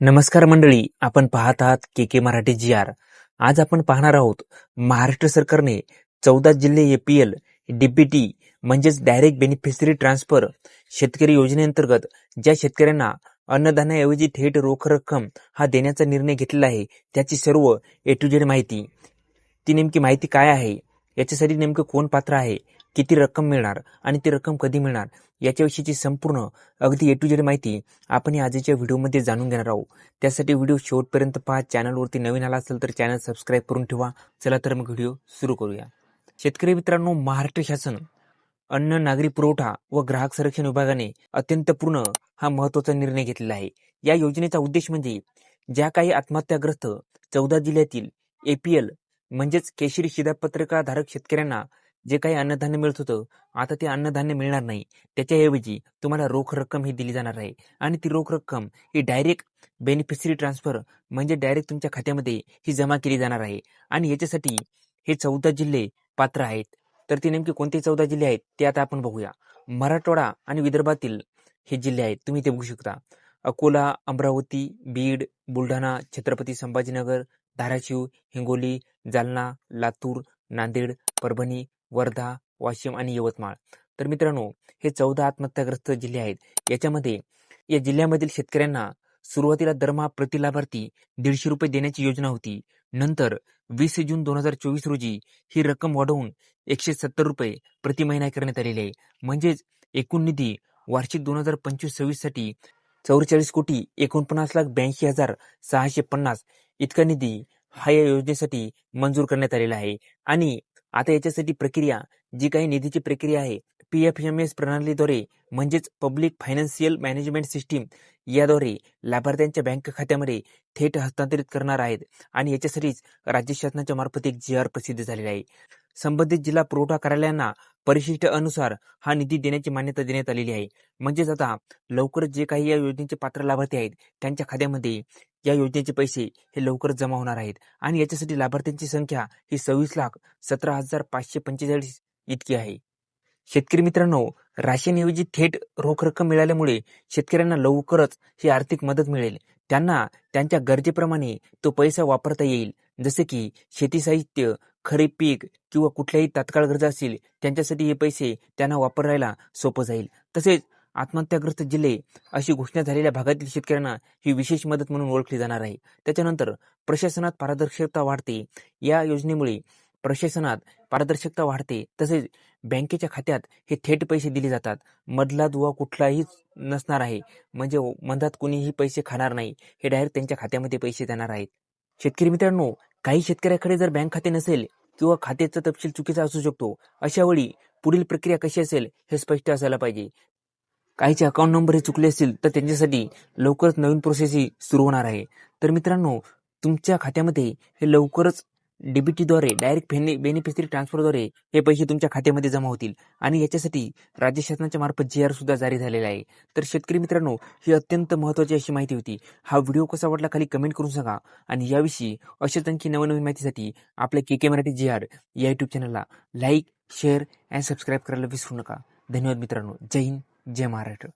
नमस्कार मंडळी आपण पाहत आहात के के मराठी जी आर. आज आपण पाहणार आहोत महाराष्ट्र सरकारने चौदा जिल्हे एपीएल डीबीटी म्हणजेच डायरेक्ट बेनिफिशरी ट्रान्सफर शेतकरी योजनेअंतर्गत ज्या शेतकऱ्यांना अन्नधान्याऐवजी थेट रोख रक्कम हा देण्याचा निर्णय घेतलेला आहे त्याची सर्व ए टू झेड माहिती. ती नेमकी माहिती काय आहे? याच्यासाठी नेमकं कोण पात्र आहे? किती रक्कम मिळणार? आणि ती रक्कम कधी मिळणार? याच्याविषयीची संपूर्ण अगदी ए टू जेड माहिती आपण या आजच्या व्हिडिओमध्ये जाणून घेणार आहोत. त्यासाठी व्हिडिओ शेवटपर्यंत पहा. चॅनलवरती नवीन आला असेल तर चॅनल सबस्क्राईब करून ठेवा. चला तर मग व्हिडिओ सुरू करूया. शेतकरी मित्रांनो महाराष्ट्र शासन अन्न नागरी पुरवठा व ग्राहक संरक्षण विभागाने अत्यंत पूर्ण हा महत्त्वाचा निर्णय घेतलेला आहे. या योजनेचा उद्देश म्हणजे ज्या काही आत्महत्याग्रस्त चौदा जिल्ह्यातील एपीएल म्हणजेच केशरी शिधापत्रकाधारक शेतकऱ्यांना जे काही अन्नधान्य मिळत होतं आता ते अन्नधान्य मिळणार नाही. त्याच्याऐवजी तुम्हाला रोख रक्कम ही दिली जाणार आहे. आणि ती रोख रक्कम ही डायरेक्ट बेनिफिशरी ट्रान्सफर म्हणजे डायरेक्ट तुमच्या खात्यामध्ये ही जमा केली जाणार आहे. आणि याच्यासाठी हे चौदा जिल्हे पात्र आहेत. तर ते नेमके कोणते चौदा जिल्हे आहेत ते आता आपण बघूया. मराठवाडा आणि विदर्भातील हे जिल्हे आहेत. तुम्ही ते बघू शकता. अकोला अमरावती बीड बुलढाणा छत्रपती संभाजीनगर धाराशिव हिंगोली जालना लातूर नांदेड परभणी वर्धा वाशिम आणि यवतमाळ. तर मित्रांनो हे चौदा आत्महत्याग्रस्त जिल्हे आहेत. याच्यामध्ये या जिल्ह्यामधील शेतकऱ्यांना सुरुवातीला दरमहा प्रति लाभार्थी दीडशे रुपये देण्याची योजना होती. नंतर वीस जून दोन हजार चोवीस रोजी ही रक्कम वाढवून एकशे सत्तर रुपये प्रति महिना करण्यात आलेली आहे. म्हणजेच एकूण निधी वार्षिक दोन हजार पंचवीस सव्वीससाठी चौवेचाळीस कोटी एकोणपन्नास लाख ब्याऐंशी हजार सहाशे पन्नास इतका निधी हा या योजनेसाठी मंजूर करण्यात आलेला आहे. आणि आता याच्यासाठी प्रक्रिया जी काही निधीची प्रक्रिया आहे पी एफ एम एस प्रणालीद्वारे म्हणजेच पब्लिक फायनान्शियल मॅनेजमेंट सिस्टीम याद्वारे लाभार्थ्यांच्या बँक खात्यामध्ये थेट हस्तांतरित करणार आहेत. आणि याच्यासाठीच राज्य शासनाच्या मार्फत एक जी आर प्रसिद्ध झालेला आहे. संबंधित जिल्हा पुरवठा कार्यालयांना परिशिष्ट अनुसार हा निधी देण्याची मान्यता देण्यात आलेली आहे. म्हणजेच आता लवकरच जे काही या योजनेचे पात्र लाभार्थी आहेत त्यांच्या खात्यामध्ये या योजनेचे पैसे हे लवकरच जमा होणार आहेत आणि याच्यासाठी लाभार्थ्यांची संख्या ही सव्वीस लाख सतरा हजार पाचशे पंचेचाळीस इतकी आहे. शेतकरी मित्रांनो राशनऐवजी थेट रोख रक्कम मिळाल्यामुळे शेतकऱ्यांना लवकरच ही आर्थिक मदत मिळेल. त्यांना त्यांच्या गरजेप्रमाणे तो पैसा वापरता येईल. जसे की शेती साहित्य खरीप पीक किंवा कुठल्याही तात्काळ गरजा असतील त्यांच्यासाठी हे पैसे त्यांना वापरायला सोपं जाईल. तसेच आत्महत्याग्रस्त जिल्हे अशी घोषणा झालेल्या भागातील शेतकऱ्यांना ही विशेष मदत म्हणून ओळखली जाणार आहे. त्याच्यानंतर प्रशासनात पारदर्शकता वाढते. या योजनेमुळे प्रशासनात पारदर्शकता वाढते. तसेच बँकेच्या खात्यात हे थेट पैसे दिले जातात. मधला दुवा कुठलाही नसणार आहे. म्हणजे मधात कुणीही पैसे खाणार नाही. हे डायरेक्ट त्यांच्या खात्यामध्ये पैसे देणार आहेत. शेतकरी मित्रांनो काही शेतकऱ्याकडे जर बँक खाते नसेल किंवा खात्याचा तपशील चुकीचा असू शकतो. अशा वेळी पुढील प्रक्रिया कशी असेल हे स्पष्ट असायला पाहिजे. काहीचे अकाउंट नंबर हे चुकले असतील तर त्यांच्यासाठी लवकरच नवीन प्रोसेस ही सुरू होणार आहे. तर मित्रांनो तुमच्या खात्यामध्ये हे लवकरच डीबीटीद्वारे डायरेक्ट फेने बेनिफिशरी ट्रान्सफरद्वारे हे पैसे तुमच्या खात्यामध्ये जमा होतील. आणि याच्यासाठी राज्य शासनाच्या मार्फत जी आर सुद्धा जारी झालेला आहे. तर शेतकरी मित्रांनो ही अत्यंत महत्त्वाची अशी माहिती होती. हा व्हिडिओ कसा वाटला खाली कमेंट करून सांगा. आणि याविषयी अशाच आणखी नवनवीन माहितीसाठी आपल्या K K Marathi G R या यूट्यूब चॅनलला लाईक शेअर अँड सबस्क्राईब करायला विसरू नका. धन्यवाद मित्रांनो. जय हिंद जय महाराष्ट्र.